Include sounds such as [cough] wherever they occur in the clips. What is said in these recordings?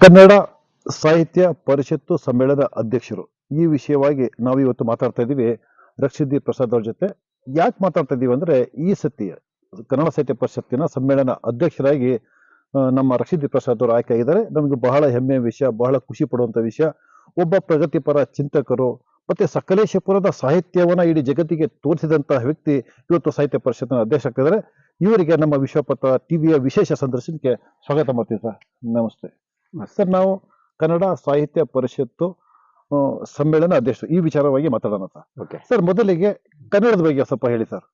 ಕನ್ನಡ ಸಾಹಿತ್ಯ ಪರಿಷತ್ತು ಸಮ್ಮೇಳನ ಅಧ್ಯಕ್ಷರು. ಈ ವಿಷಯವಾಗಿ ನಾವು ಇವತ್ತು ಮಾತಾಡ್ತಾ ಇದ್ದೀವಿ. ರಕ್ಷಿದ್ದಿ ಪ್ರಸಾದ್ ಅವ್ರ ಜೊತೆ. ಯಾಕೆ ಮಾತಾಡ್ತಾ ಇದ್ದೀವಿ ಅಂದ್ರೆ ಈ ಸತಿ ಕನ್ನಡ ಸಾಹಿತ್ಯ ಪರಿಷತ್ತಿನ ಸಮ್ಮೇಳನ ಅಧ್ಯಕ್ಷರಾಗಿ ನಮ್ಮ ರಕ್ಷಿದ್ದಿ ಪ್ರಸಾದ್ ಅವರು ಆಯ್ಕೆ ಆಗಿದ್ದಾರೆ. ನಮಗೆ ಬಹಳ ಹೆಮ್ಮೆಯ ವಿಷಯ, ಬಹಳ ಖುಷಿ ಪಡುವಂತ ವಿಷಯ. ಒಬ್ಬ ಪ್ರಗತಿಪರ ಚಿಂತಕರು ಮತ್ತೆ ಸಕಲೇಶಪುರದ ಸಾಹಿತ್ಯವನ್ನ ಇಡೀ ಜಗತ್ತಿಗೆ ತೋರಿಸಿದಂತಹ ವ್ಯಕ್ತಿ ಇವತ್ತು ಸಾಹಿತ್ಯ ಪರಿಷತ್ನ ಅಧ್ಯಕ್ಷ ಆಗ್ತಿದ್ದಾರೆ ಇವರಿಗೆ ನಮ್ಮ ವಿಶ್ವಪಥ ಟಿವಿಯ ವಿಶೇಷ ಸಂದರ್ಶನಕ್ಕೆ ಸ್ವಾಗತ ಮಾಡ್ತೀವಿ ಸರ್. ನಮಸ್ತೆ. ಸರ್ ನಾವು ಕನ್ನಡ ಸಾಹಿತ್ಯ ಪರಿಷತ್ತು ಸಮ್ಮೇಳನ ಅಧ್ಯಕ್ಷರು ಈ ವಿಚಾರವಾಗಿ ಮಾತಾಡೋಣ ಸರ್. ಓಕೆ. ಸರ್ ಮೊದಲಿಗೆ ಕನ್ನಡದ ಬಗ್ಗೆ ಸ್ವಲ್ಪ ಹೇಳಿ ಸರ್.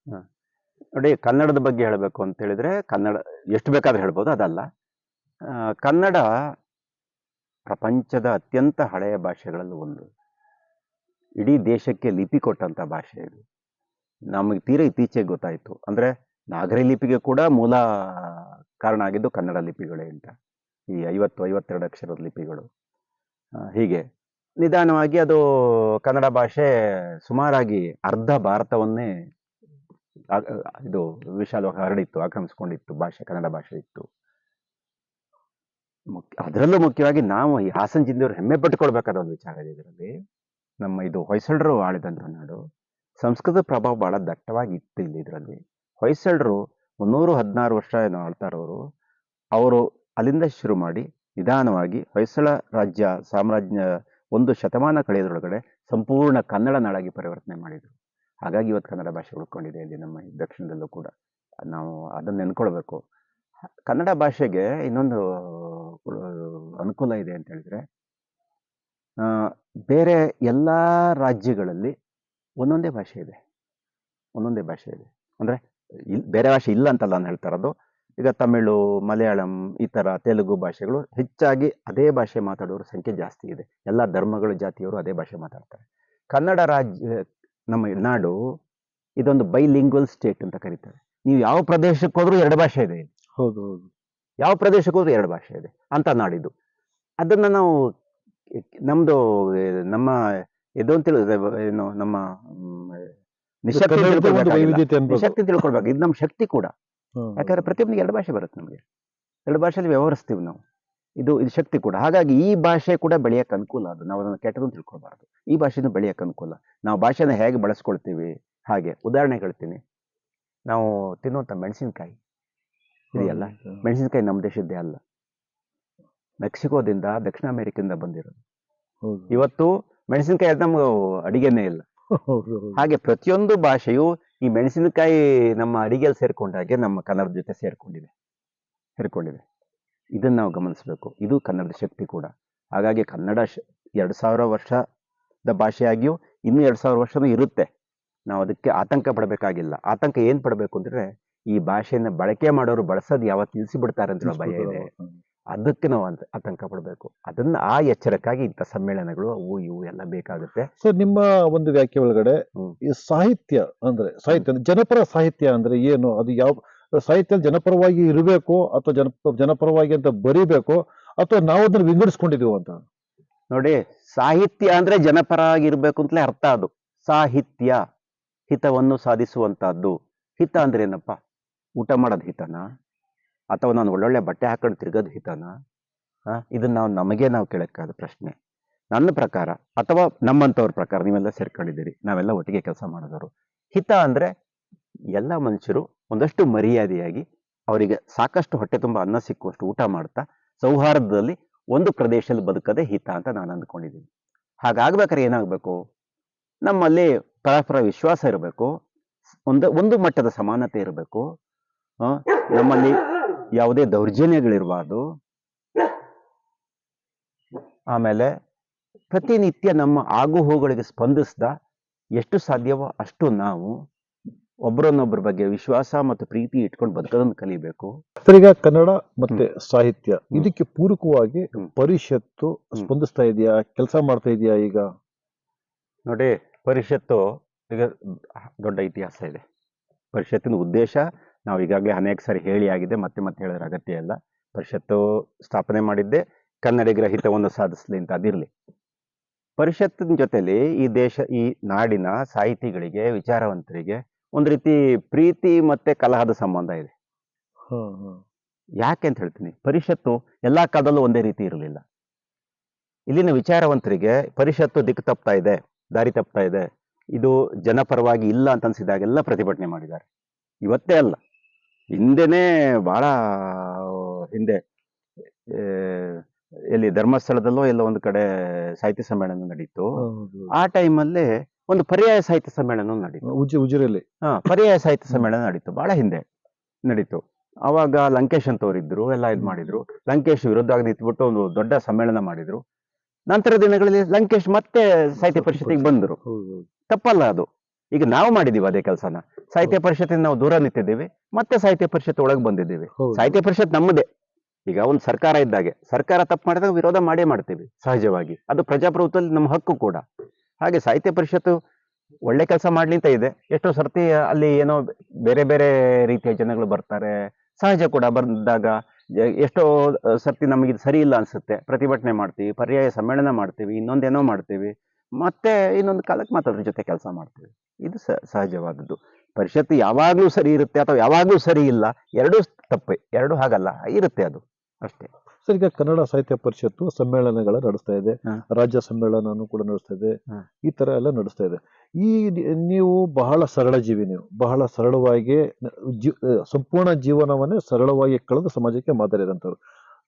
ನೋಡಿ ಕನ್ನಡದ ಬಗ್ಗೆ ಹೇಳಬೇಕು ಅಂತ ಹೇಳಿದ್ರೆ ಕನ್ನಡ ಎಷ್ಟು ಬೇಕಾದ್ರೂ ಹೇಳ್ಬೋದು ಅದಲ್ಲ. ಕನ್ನಡ ಪ್ರಪಂಚದ ಅತ್ಯಂತ ಹಳೆಯ ಭಾಷೆಗಳಲ್ಲಿ ಒಂದು. ಇಡೀ ದೇಶಕ್ಕೆ ಲಿಪಿ ಕೊಟ್ಟಂತ ಭಾಷೆ ಇದು. ನಮಗೆ ತೀರ ಇತ್ತೀಚೆಗೆ ಗೊತ್ತಾಯಿತು. ಅಂದ್ರೆ ನಾಗರಿ ಲಿಪಿಗೆ ಕೂಡ ಮೂಲ ಕಾರಣ ಆಗಿದ್ದು ಕನ್ನಡ ಲಿಪಿಗಳೇ ಅಂತ. ಈ ಐವತ್ತು, ಐವತ್ತೆರಡು ಅಕ್ಷರದ ಲಿಪಿಗಳು. ಹೀಗೆ. ನಿಧಾನವಾಗಿ ಅದು ಕನ್ನಡ ಭಾಷೆ ಸುಮಾರಾಗಿ ಅರ್ಧ ಭಾರತವನ್ನೇ ಇದು ವಿಶಾಲವಾಗಿ ಹರಡಿತ್ತು, ಆಕ್ರಮಿಸ್ಕೊಂಡಿತ್ತು, ಭಾಷೆ, ಕನ್ನಡ ಭಾಷೆ ಇತ್ತು. ಅದರಲ್ಲೂ ಮುಖ್ಯವಾಗಿ ನಾವು ಈ ಹಾಸನ ಜಿಲ್ಲೆಯವರು ಹೆಮ್ಮೆ ಪಟ್ಟುಕೊಳ್ಬೇಕಾದ ಒಂದು ವಿಚಾರ ಇದೆ ಇದರಲ್ಲಿ. ನಮ್ಮ ಇದು ಹೊಯ್ಸಳರು ಆಳಿದಂಥ ನಾಡು, ಸಂಸ್ಕೃತ ಪ್ರಭಾವ ಬಹಳ ದಟ್ಟವಾಗಿ ಇತ್ತು ಇಲ್ಲಿ ಇದರಲ್ಲಿ. ಹೊಯ್ಸಳರು ಮುನ್ನೂರು ಹದಿನಾರು ವರ್ಷ ಏನು ಆಳ್ತಾರವರು ಅವರು ಅಲ್ಲಿಂದ ಶುರು ಮಾಡಿ ನಿಧಾನವಾಗಿ ಹೊಯ್ಸಳ ರಾಜ್ಯ ಸಾಮ್ರಾಜ್ಯ ಒಂದು ಶತಮಾನ ಕಳೆಯೋದ್ರೊಳಗಡೆ ಸಂಪೂರ್ಣ ಕನ್ನಡ ನಾಡಾಗಿ ಪರಿವರ್ತನೆ ಮಾಡಿದರು. ಹಾಗಾಗಿ ಇವತ್ತು ಕನ್ನಡ ಭಾಷೆ ಉಳ್ಕೊಂಡಿದೆ ಇಲ್ಲಿ ನಮ್ಮ ದಕ್ಷಿಣದಲ್ಲೂ ಕೂಡ. ನಾವು ಅದನ್ನು ನೆನ್ಕೊಳ್ಬೇಕು. ಕನ್ನಡ ಭಾಷೆಗೆ ಇನ್ನೊಂದು ಅನುಕೂಲ ಇದೆ ಅಂತ ಹೇಳಿದ್ರೆ ಬೇರೆ ಎಲ್ಲ ರಾಜ್ಯಗಳಲ್ಲಿ ಒಂದೊಂದೇ ಭಾಷೆ ಇದೆ. ಒಂದೊಂದೇ ಭಾಷೆ ಇದೆ. ಅಂದ್ರೆ ಇಲ್ಲಿ ಬೇರೆ ಭಾಷೆ ಇಲ್ಲ ಅಂತಲ್ಲ ನಾನು ಹೇಳ್ತಾ ಇರೋದು. ಈಗ ತಮಿಳು ಮಲಯಾಳಂ ಈ ಥರ ತೆಲುಗು ಭಾಷೆಗಳು ಹೆಚ್ಚಾಗಿ ಅದೇ ಭಾಷೆ ಮಾತಾಡೋರ ಸಂಖ್ಯೆ ಜಾಸ್ತಿ ಇದೆ. ಎಲ್ಲ ಧರ್ಮಗಳು ಜಾತಿಯವರು ಅದೇ ಭಾಷೆ ಮಾತಾಡ್ತಾರೆ. ಕನ್ನಡ ರಾಜ್ಯ ನಮ್ಮ ನಾಡು ಇದೊಂದು ಬೈಲಿಂಗ್ವಲ್ ಸ್ಟೇಟ್ ಅಂತ ಕರೀತಾರೆ. ನೀವು ಯಾವ ಪ್ರದೇಶಕ್ಕೆ ಹೋದ್ರೂ ಎರಡು ಭಾಷೆ ಇದೆ ಹೌದು ಹೌದು. ಯಾವ ಪ್ರದೇಶಕ್ಕೆ ಹೋದ್ರೂ ಎರಡು ಭಾಷೆ ಇದೆ ಅಂತ ನಾಡಿದ್ದು. ಅದನ್ನ ನಾವು ನಮ್ದು ನಮ್ಮ ಇದು ಅಂತ ಏನು ನಮ್ಮ ನಿಶಕ್ತಿ ತಿಳ್ಕೊಳ್ಬೇಕು. ಇದು ನಮ್ಮ ಶಕ್ತಿ ಕೂಡ. ಯಾಕಂದ್ರೆ ಪ್ರತಿಯೊಬ್ಬನಿಗೆ ಎರಡು ಭಾಷೆ ಬರುತ್ತೆ ನಮಗೆ. ಎರಡು ಭಾಷೆಯಲ್ಲಿ ವ್ಯವಹರಿಸ್ತೀವಿ ನಾವು. ಇದು ಇದು ಶಕ್ತಿ ಕೂಡ. ಹಾಗಾಗಿ ಈ ಭಾಷೆ ಕೂಡ ಬೆಳೆಯಕ್ಕೆ ಅನುಕೂಲ ಅದು. ನಾವು ಅದನ್ನು ಕೆಟ್ಟದನ್ನು ತಿಳ್ಕೊಬಾರ್ದು ಈ ಭಾಷೆನೂ ಬೆಳೆಯಕ್ಕೆ ಅನುಕೂಲ. ನಾವು ಭಾಷೆನ ಹೇಗೆ ಬಳಸ್ಕೊಳ್ತೀವಿ? ಹಾಗೆ ಉದಾಹರಣೆ ಹೇಳ್ತೀನಿ. ನಾವು ತಿನ್ನುವಂಥ ಮೆಣಸಿನಕಾಯಿ ಇದೆಯಲ್ಲ? ಮೆಣಸಿನಕಾಯಿ ನಮ್ಮ ದೇಶದ್ದೇ ಅಲ್ಲ. ಮೆಕ್ಸಿಕೋದಿಂದ ದಕ್ಷಿಣ ಅಮೆರಿಕದಿಂದ ಬಂದಿರೋದು. ಇವತ್ತು ಮೆಣಸಿನಕಾಯಿ ಅದು ನಮ್ಗೆ ಅಡಿಗೆನೇ ಇಲ್ಲ. ಹಾಗೆ ಪ್ರತಿಯೊಂದು ಭಾಷೆಯು ಈ ಮೆಣಸಿನಕಾಯಿ ನಮ್ಮ ಅಡಿಗೆಯಲ್ಲಿ ಸೇರ್ಕೊಂಡಾಗೆ ನಮ್ಮ ಕನ್ನಡದ ಜೊತೆ ಸೇರ್ಕೊಂಡಿದೆ ಸೇರ್ಕೊಂಡಿದೆ. ಇದನ್ನು ನಾವು ಗಮನಿಸಬೇಕು. ಇದು ಕನ್ನಡದ ಶಕ್ತಿ ಕೂಡ. ಹಾಗಾಗಿ ಕನ್ನಡ ಶ ಎರಡು ಸಾವಿರ ವರ್ಷದ ಭಾಷೆಯಾಗಿಯೂ ಇನ್ನೂ ಎರಡು ಸಾವಿರ ವರ್ಷನೂ ಇರುತ್ತೆ. ನಾವು ಅದಕ್ಕೆ ಆತಂಕ ಪಡಬೇಕಾಗಿಲ್ಲ. ಆತಂಕ ಏನು ಪಡಬೇಕು ಅಂದರೆ ಈ ಭಾಷೆಯನ್ನು ಬಳಕೆ ಮಾಡೋರು ಬಳಸೋದು ಯಾವತ್ತು ನಿಲ್ಲಿಸಿಬಿಡ್ತಾರೆ ಅಂತ ಭಯ ಇದೆ. ಅದಕ್ಕೆ ನಾವು ಅಂತ ಆತಂಕ ಪಡಬೇಕು. ಅದನ್ನ ಆ ಎಚ್ಚರಕ್ಕಾಗಿ ಇಂಥ ಸಮ್ಮೇಳನಗಳು ಅವು ಇವು ಎಲ್ಲ ಬೇಕಾಗುತ್ತೆ. ಸರ್ ನಿಮ್ಮ ಒಂದು ವ್ಯಾಖ್ಯೆ ಒಳಗಡೆ ಈ ಸಾಹಿತ್ಯ ಅಂದ್ರೆ ಸಾಹಿತ್ಯ ಜನಪರ ಸಾಹಿತ್ಯ ಅಂದ್ರೆ ಏನು? ಅದು ಯಾವ ಸಾಹಿತ್ಯ ಜನಪರವಾಗಿ ಇರಬೇಕು ಅಥವಾ ಜನ ಜನಪರವಾಗಿ ಅಂತ ಬರಿಬೇಕು ಅಥವಾ ನಾವು ಅದನ್ನ ವಿಂಗಡಿಸ್ಕೊಂಡಿದೀವಿ ಅಂತ? ನೋಡಿ ಸಾಹಿತ್ಯ ಅಂದ್ರೆ ಜನಪರ ಆಗಿರ್ಬೇಕು ಅಂತಲೇ ಅರ್ಥ ಅದು. ಸಾಹಿತ್ಯ ಹಿತವನ್ನು ಸಾಧಿಸುವಂತಹದ್ದು. ಹಿತ ಅಂದ್ರೆ ಏನಪ್ಪ? ಊಟ ಮಾಡೋದು ಹಿತನ? ಅಥವಾ ನಾನು ಒಳ್ಳೊಳ್ಳೆ ಬಟ್ಟೆ ಹಾಕೊಂಡು ತಿರ್ಗೋದು ಹಿತನ? ಇದನ್ನ ನಾವು ನಮಗೆ ನಾವು ಕೇಳಕ್ಕಾದ ಪ್ರಶ್ನೆ. ನನ್ನ ಪ್ರಕಾರ ಅಥವಾ ನಮ್ಮಂಥವ್ರ ಪ್ರಕಾರ ನೀವೆಲ್ಲ ಸೇರ್ಕೊಂಡಿದ್ದೀರಿ, ನಾವೆಲ್ಲ ಒಟ್ಟಿಗೆ ಕೆಲಸ ಮಾಡಿದವರು. ಹಿತ ಅಂದ್ರೆ ಎಲ್ಲ ಮನುಷ್ಯರು ಒಂದಷ್ಟು ಮರ್ಯಾದೆಯಾಗಿ ಅವರಿಗೆ ಸಾಕಷ್ಟು ಹೊಟ್ಟೆ ತುಂಬ ಅನ್ನ ಸಿಕ್ಕುವಷ್ಟು ಊಟ ಮಾಡ್ತಾ ಸೌಹಾರ್ದದಲ್ಲಿ ಒಂದು ಪ್ರದೇಶದಲ್ಲಿ ಬದುಕದೆ ಹಿತ ಅಂತ ನಾನು ಅಂದ್ಕೊಂಡಿದ್ದೀನಿ. ಹಾಗಾಗ್ಬೇಕಾದ್ರೆ ಏನಾಗಬೇಕು? ನಮ್ಮಲ್ಲಿ ಪರಸ್ಪರ ವಿಶ್ವಾಸ ಇರಬೇಕು, ಒಂದು ಒಂದು ಮಟ್ಟದ ಸಮಾನತೆ ಇರಬೇಕು ನಮ್ಮಲ್ಲಿ ಯಾವುದೇ ದೌರ್ಜನ್ಯಗಳಿರಬಾರ್ದು. ಆಮೇಲೆ ಪ್ರತಿನಿತ್ಯ ನಮ್ಮ ಆಗು ಹೋಗುಗಳಿಗೆ ಸ್ಪಂದಿಸ್ದ ಎಷ್ಟು ಸಾಧ್ಯವೋ ಅಷ್ಟು ನಾವು ಒಬ್ಬರನ್ನೊಬ್ಬರ ಬಗ್ಗೆ ವಿಶ್ವಾಸ ಮತ್ತು ಪ್ರೀತಿ ಇಟ್ಕೊಂಡು ಬದುಕೋದನ್ನು ಕಲಿಬೇಕು. ಸರ್ ಈಗ ಕನ್ನಡ ಮತ್ತೆ ಸಾಹಿತ್ಯ ಇದಕ್ಕೆ ಪೂರಕವಾಗಿ ಪರಿಷತ್ತು ಸ್ಪಂದಿಸ್ತಾ ಇದೆಯಾ? ಕೆಲಸ ಮಾಡ್ತಾ ಇದೆಯಾ ಈಗ? ನೋಡಿ ಪರಿಷತ್ತು ಈಗ ದೊಡ್ಡ ಇತಿಹಾಸ ಇದೆ. ಪರಿಷತ್ತಿನ ಉದ್ದೇಶ ನಾವು ಈಗಾಗಲೇ ಅನೇಕ ಸಾರಿ ಹೇಳಿ ಆಗಿದೆ ಮತ್ತೆ ಮತ್ತೆ ಹೇಳೋದ್ರ ಅಗತ್ಯ ಇಲ್ಲ. ಪರಿಷತ್ತು ಸ್ಥಾಪನೆ ಮಾಡಿದ್ದೆ ಕನ್ನಡಿಗರ ಹಿತವನ್ನು ಸಾಧಿಸಲಿ ಅಂತ ಅದಿರಲಿ. ಪರಿಷತ್ತಿನ ಜೊತೆಲಿ ಈ ದೇಶ ಈ ನಾಡಿನ ಸಾಹಿತಿಗಳಿಗೆ ವಿಚಾರವಂತರಿಗೆ ಒಂದು ರೀತಿ ಪ್ರೀತಿ ಮತ್ತೆ ಕಲಹದ ಸಂಬಂಧ ಇದೆ. ಯಾಕೆ ಅಂತ ಹೇಳ್ತೀನಿ ಪರಿಷತ್ತು ಎಲ್ಲಾ ಕಾಲದಲ್ಲೂ ಒಂದೇ ರೀತಿ ಇರಲಿಲ್ಲ. ಇಲ್ಲಿನ ವಿಚಾರವಂತರಿಗೆ ಪರಿಷತ್ತು ದಿಕ್ಕು ತಪ್ತಾ ಇದೆ ದಾರಿ ತಪ್ತಾ ಇದೆ ಇದು ಜನಪರವಾಗಿ ಇಲ್ಲ ಅಂತ ಅನ್ಸಿದಾಗೆಲ್ಲ ಪ್ರತಿಭಟನೆ ಮಾಡಿದ್ದಾರೆ. ಇವತ್ತೇ ಅಲ್ಲ. ಹಿಂದೆನೇ ಬಹಳ ಹಿಂದೆ ಎಲ್ಲಿ ಧರ್ಮಸ್ಥಳದಲ್ಲೋ ಎಲ್ಲೋ ಒಂದು ಕಡೆ ಸಾಹಿತ್ಯ ಸಮ್ಮೇಳನ ನಡೀತು. ಆ ಟೈಮಲ್ಲಿ ಒಂದು ಪರ್ಯಾಯ ಸಾಹಿತ್ಯ ಸಮ್ಮೇಳನ ನಡೀತು. ಉಜಿ ಉಜಿರೆಯಲ್ಲಿ ಹಾ ಪರ್ಯಾಯ ಸಾಹಿತ್ಯ ಸಮ್ಮೇಳನ ನಡೀತು. ಬಹಳ ಹಿಂದೆ ನಡೀತು. ಅವಾಗ ಲಂಕೇಶ್ ಅಂತವ್ರಿದ್ರು ಎಲ್ಲ ಇದು ಮಾಡಿದ್ರು. ಲಂಕೇಶ್ ವಿರುದ್ಧವಾಗಿ ನಿಂತ್ಬಿಟ್ಟು ಒಂದು ದೊಡ್ಡ ಸಮ್ಮೇಳನ ಮಾಡಿದ್ರು. ನಂತರ ದಿನಗಳಲ್ಲಿ ಲಂಕೇಶ್ ಮತ್ತೆ ಸಾಹಿತ್ಯ ಪರಿಷತ್ತಿಗೆ ಬಂದರು. ತಪ್ಪಲ್ಲ ಅದು. ಈಗ ನಾವು ಮಾಡಿದೀವಿ ಅದೇ ಕೆಲಸನ. ಸಾಹಿತ್ಯ ಪರಿಷತ್ತಿನ ನಾವು ದೂರ ನಿಂತಿದ್ದೇವೆ. ಮತ್ತೆ ಸಾಹಿತ್ಯ ಪರಿಷತ್ ಒಳಗೆ ಬಂದಿದ್ದೇವೆ. ಸಾಹಿತ್ಯ ಪರಿಷತ್ ನಮ್ಮದೇ ಈಗ ಒಂದು ಸರ್ಕಾರ ಇದ್ದಾಗೆ ಸರ್ಕಾರ ತಪ್ಪು ಮಾಡಿದಾಗ ವಿರೋಧ ಮಾಡೇ ಮಾಡ್ತೀವಿ ಸಹಜವಾಗಿ. ಅದು ಪ್ರಜಾಪ್ರಭುತ್ವದಲ್ಲಿ ನಮ್ಮ ಹಕ್ಕು ಕೂಡ. ಹಾಗೆ ಸಾಹಿತ್ಯ ಪರಿಷತ್ತು ಒಳ್ಳೆ ಕೆಲಸ ಮಾಡ್ಲಿಂತ ಇದೆ. ಎಷ್ಟೋ ಸರ್ತಿ ಅಲ್ಲಿ ಏನೋ ಬೇರೆ ಬೇರೆ ರೀತಿಯ ಜನಗಳು ಬರ್ತಾರೆ. ಸಹಜ ಕೂಡ ಬಂದಾಗ ಎಷ್ಟೋ ಸರ್ತಿ ನಮಗೆ ಇದು ಸರಿ ಇಲ್ಲ ಅನ್ಸುತ್ತೆ. ಪ್ರತಿಭಟನೆ ಮಾಡ್ತೀವಿ ಪರ್ಯಾಯ ಸಮ್ಮೇಳನ ಮಾಡ್ತೀವಿ ಇನ್ನೊಂದೇನೋ ಮಾಡ್ತೀವಿ. ಮತ್ತೆ ಇನ್ನೊಂದು ಕಾಲಕ್ಕೆ ಮತ್ತೆ ಅದ್ರ ಜೊತೆ ಕೆಲಸ ಮಾಡ್ತೀವಿ. ಇದು ಸಹಜವಾದದ್ದು. ಪರಿಷತ್ತು ಯಾವಾಗಲೂ ಸರಿ ಇರುತ್ತೆ ಅಥವಾ ಯಾವಾಗಲೂ ಸರಿ ಇಲ್ಲ ಎರಡೂ ತಪ್ಪೆ ಎರಡೂ ಹಾಗಲ್ಲ ಇರುತ್ತೆ ಅದು ಅಷ್ಟೇ. ಸರ್ ಈಗ ಕನ್ನಡ ಸಾಹಿತ್ಯ ಪರಿಷತ್ತು ಸಮ್ಮೇಳನಗಳ ನಡೆಸ್ತಾ ಇದೆ ರಾಜ್ಯ ಸಮ್ಮೇಳನನೂ ಕೂಡ ನಡೆಸ್ತಾ ಇದೆ ಈ ತರ ಎಲ್ಲ ನಡೆಸ್ತಾ ಇದೆ. ಈ ನೀವು ಬಹಳ ಸರಳ ಜೀವಿ ನೀವು ಬಹಳ ಸರಳವಾಗಿ ಸಂಪೂರ್ಣ ಜೀವನವನ್ನೇ ಸರಳವಾಗಿ ಕಳೆದು ಸಮಾಜಕ್ಕೆ ಮಾದರಿದಂಥವ್ರು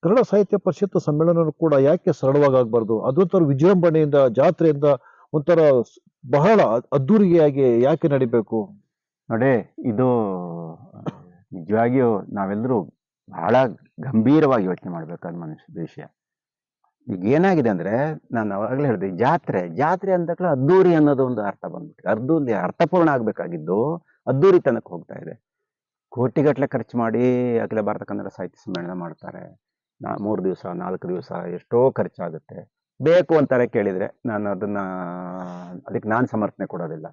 ಕನ್ನಡ ಸಾಹಿತ್ಯ ಪರಿಷತ್ತು ಸಮ್ಮೇಳನ ಕೂಡ ಯಾಕೆ ಸರಳವಾಗಿ ಆಗ್ಬಾರ್ದು? ಅದೊಂಥರ ವಿಜೃಂಭಣೆಯಿಂದ ಜಾತ್ರೆಯಿಂದ ಒಂಥರ ಬಹಳ ಅದ್ದೂರಿಯಾಗಿ ಯಾಕೆ ನಡಿಬೇಕು? ನೋಡಿ, ಇದು, ನಿಜವಾಗಿಯೂ ನಾವೆಲ್ಲರೂ ಬಹಳ ಗಂಭೀರವಾಗಿ ಯೋಚನೆ ಮಾಡ್ಬೇಕಾದ ಮನುಷ್ಯ, ವಿಷಯ. ಈಗ ಏನಾಗಿದೆ ಅಂದ್ರೆ, ನಾನು ಅವಾಗಲೇ ಹೇಳಿದೆ, ಜಾತ್ರೆ ಜಾತ್ರೆ ಅಂದ ತಕ್ಷಣ ಅದ್ದೂರಿ ಅನ್ನೋದು ಒಂದು ಅರ್ಥ ಬಂದ್ಬಿಟ್ಟು ಅರ್ಧೂರಿ ಅರ್ಥಪೂರ್ಣ ಆಗ್ಬೇಕಾಗಿದ್ದು ಅದ್ದೂರಿ ತನಕ ಹೋಗ್ತಾ ಇದೆ. ಕೋಟಿಗಟ್ಟಲೆ ಖರ್ಚು ಮಾಡಿ ಅಖಿಲ ಭಾರತ ಸಾಹಿತ್ಯ ಸಮ್ಮೇಳನ ಮಾಡ್ತಾರೆ. ನಾ, ಮೂರು ದಿವಸ, ನಾಲ್ಕು ದಿವಸ ಎಷ್ಟೋ ಖರ್ಚಾಗುತ್ತೆ. ಬೇಕು ಅಂತಾರೆ ಕೇಳಿದ್ರೆ, ನಾನು ಅದನ್ನ, ಅದಕ್ಕೆ ನಾನು ಸಮರ್ಥನೆ ಕೊಡೋದಿಲ್ಲ.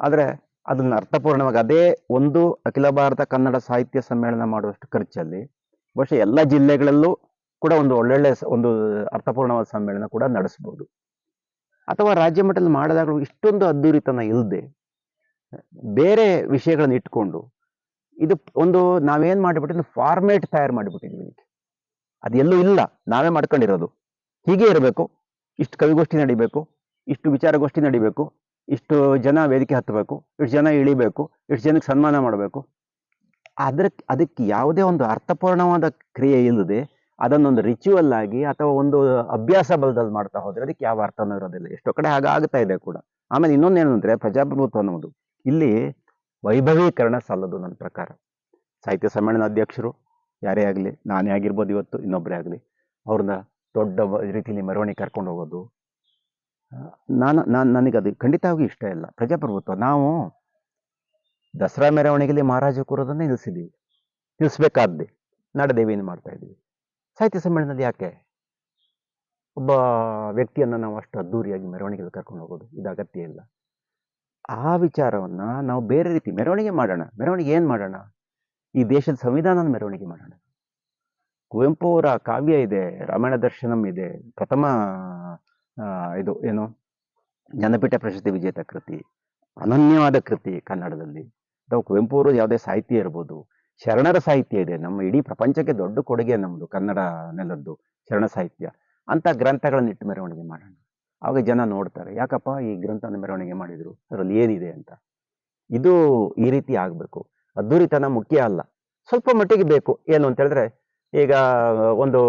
ಆದರೆ ಅದನ್ನ ಅರ್ಥಪೂರ್ಣವಾಗಿ ಅದೇ ಒಂದು ಅಖಿಲ ಭಾರತ ಕನ್ನಡ ಸಾಹಿತ್ಯ ಸಮ್ಮೇಳನ ಮಾಡುವಷ್ಟು ಖರ್ಚಲ್ಲಿ, ಬಹುಶಃ ಎಲ್ಲ ಜಿಲ್ಲೆಗಳಲ್ಲೂ ಕೂಡ ಒಂದು ಒಳ್ಳೊಳ್ಳೆ ಒಂದು ಅರ್ಥಪೂರ್ಣವಾದ ಸಮ್ಮೇಳನ ಕೂಡ ನಡೆಸ್ಬೋದು. ಅಥವಾ ರಾಜ್ಯ ಮಟ್ಟದಲ್ಲಿ ಮಾಡಿದಾಗ ಇಷ್ಟೊಂದು ಅದ್ದೂರಿತನ ಇಲ್ಲದೆ ಬೇರೆ ವಿಷಯಗಳನ್ನ ಇಟ್ಕೊಂಡು, ಇದು ಒಂದು ನಾವೇನ್ ಮಾಡಿಬಿಟ್ಟಿದ್ದು ಫಾರ್ಮೇಟ್ ತಯಾರು ಮಾಡಿಬಿಟ್ಟಿದ್ವಿ ಇದಕ್ಕೆ. ಅದು ಇಲ್ಲ, ನಾವೇ ಮಾಡ್ಕೊಂಡಿರೋದು. ಹೀಗೆ ಇರಬೇಕು, ಇಷ್ಟು ಕವಿಗೋಷ್ಠಿ ನಡಿಬೇಕು, ಇಷ್ಟು ವಿಚಾರಗೋಷ್ಠಿ ನಡಿಬೇಕು ಇಷ್ಟು ಜನ ವೇದಿಕೆ ಹತ್ತಬೇಕು, ಇಷ್ಟು ಜನ ಇಳಿಬೇಕು, ಇಷ್ಟು ಜನಕ್ಕೆ ಸನ್ಮಾನ ಮಾಡಬೇಕು. ಅದ್ರ ಅದಕ್ಕೆ ಯಾವುದೇ ಒಂದು ಅರ್ಥಪೂರ್ಣವಾದ ಕ್ರಿಯೆ ಇಲ್ಲದೆ ಅದನ್ನೊಂದು ರಿಚುವಲ್ ಆಗಿ ಅಥವಾ ಒಂದು ಅಭ್ಯಾಸ ಬಲದಲ್ಲಿ ಮಾಡ್ತಾ ಹೋದರೆ ಅದಕ್ಕೆ ಯಾವ ಅರ್ಥನೂ ಇರೋದಿಲ್ಲ. ಎಷ್ಟೋ ಕಡೆ ಹಾಗೆ ಇದೆ ಕೂಡ. ಆಮೇಲೆ ಇನ್ನೊಂದೇನು ಅಂದ್ರೆ ಪ್ರಜಾಪ್ರಭುತ್ವ ಅನ್ನೋದು. ಇಲ್ಲಿ ವೈಭವೀಕರಣ ಸಲ್ಲದು ನನ್ನ ಪ್ರಕಾರ. ಸಾಹಿತ್ಯ ಸಮ್ಮೇಳನ ಅಧ್ಯಕ್ಷರು ಯಾರೇ ಆಗಲಿ, ನಾನೇ ಆಗಿರ್ಬೋದು ಇವತ್ತು ಇನ್ನೊಬ್ಬರೇ ಆಗಲಿ, ಅವ್ರನ್ನ ದೊಡ್ಡ ರೀತಿಯಲ್ಲಿ ಮೆರವಣಿಗೆ ಕರ್ಕೊಂಡು ಹೋಗೋದು ನಾನು ನಾನು ನನಗೆ ಅದು ಖಂಡಿತವಾಗಿ ಇಷ್ಟ ಇಲ್ಲ. ಪ್ರಜಾಪ್ರಭುತ್ವ, ನಾವು ದಸರಾ ಮೆರವಣಿಗೆಯಲ್ಲಿ ಮಹಾರಾಜ ಕೂರೋದನ್ನೇ ನಿಲ್ಲಿಸಿದ್ದೀವಿ ನಿಲ್ಲಿಸ್ಬೇಕಾದ್ದೆ ನಾಡದೇವಿಯನ್ನು ಮಾಡ್ತಾ ಇದ್ದೀವಿ. ಸಾಹಿತ್ಯ ಸಮ್ಮೇಳನದಲ್ಲಿ ಯಾಕೆ? ಒಬ್ಬ ವ್ಯಕ್ತಿಯನ್ನು ನಾವು ಅಷ್ಟು ಅದ್ದೂರಿಯಾಗಿ ಮೆರವಣಿಗೆಯಲ್ಲಿ ಕರ್ಕೊಂಡು ಹೋಗೋದು ಇದು ಅಗತ್ಯ ಇಲ್ಲ. ಆ ವಿಚಾರವನ್ನ ನಾವು ಬೇರೆ ರೀತಿ ಮೆರವಣಿಗೆ ಮಾಡೋಣ. ಮೆರವಣಿಗೆ ಏನು ಮಾಡೋಣ? ಈ ದೇಶದ ಸಂವಿಧಾನನ ಮೆರವಣಿಗೆ ಮಾಡೋಣ. ಕುವೆಂಪು ಅವರ ಕಾವ್ಯ ಇದೆ, ರಾಮಾಯಣ ದರ್ಶನಂ ಇದೆ, ಪ್ರಥಮ ಇದು ಏನು? ಜ್ಞಾನಪೀಠ ಪ್ರಶಸ್ತಿ ವಿಜೇತ ಕೃತಿ, ಅನನ್ಯವಾದ ಕೃತಿ ಕನ್ನಡದಲ್ಲಿ. ಅಥವಾ ಕುವೆಂಪು ಅವರು ಯಾವುದೇ ಸಾಹಿತ್ಯ ಇರ್ಬೋದು. ಶರಣರ ಸಾಹಿತ್ಯ ಇದೆ. ನಮ್ಮ ಇಡೀ ಪ್ರಪಂಚಕ್ಕೆ ದೊಡ್ಡ ಕೊಡುಗೆ ನಮ್ಮದು ಕನ್ನಡ ನೆಲದ್ದು ಶರಣ ಸಾಹಿತ್ಯ. ಅಂತ ಗ್ರಂಥಗಳನ್ನ ಇಟ್ಟು ಮೆರವಣಿಗೆ ಮಾಡೋಣ. ಆವಾಗ ಜನ ನೋಡ್ತಾರೆ, ಯಾಕಪ್ಪ ಈ ಗ್ರಂಥನ ಮೆರವಣಿಗೆ ಮಾಡಿದ್ರು? ಅದರಲ್ಲಿ ಏನಿದೆ ಅಂತ. ಇದು ಈ ರೀತಿ ಆಗಬೇಕು. ಅದ್ದೂರಿತನ ಮುಖ್ಯ ಅಲ್ಲ. ಸ್ವಲ್ಪ ಮಟ್ಟಿಗೆ ಬೇಕು. ಏನು ಅಂತ ಹೇಳಿದ್ರೆ ಈಗ ಒಂದು